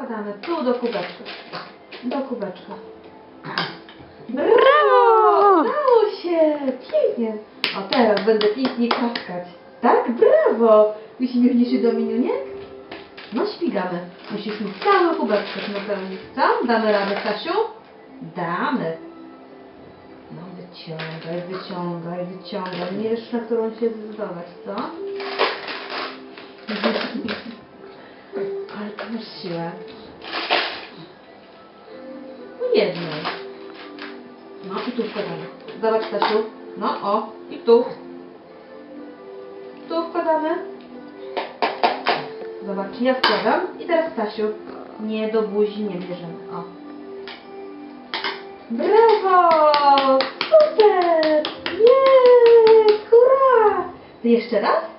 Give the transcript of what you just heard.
wkładamy tu do kubeczka. Do kubeczka. Brawo! Udało się! Pięknie! O, teraz będę pięknie klaskać. Tak? Brawo! Uśmiechniesz się do miniuniek? No śpigamy. Musisz mi cały kubeczek napełnić. Co? Damy radę, Stasiu? Damy. No wyciągaj, wyciągaj, wyciągaj. Nie wiesz, na którą się zdecydować, co? Siłę. No jednej. No i tu wkładamy. Zobacz, Stasiu. No, o. I tu. Tu wkładamy. Zobacz, ja wkładam. I teraz, Stasiu, nie do buzi nie bierzemy. O. Brawo! Super! Jest! Hurra! Ty jeszcze raz?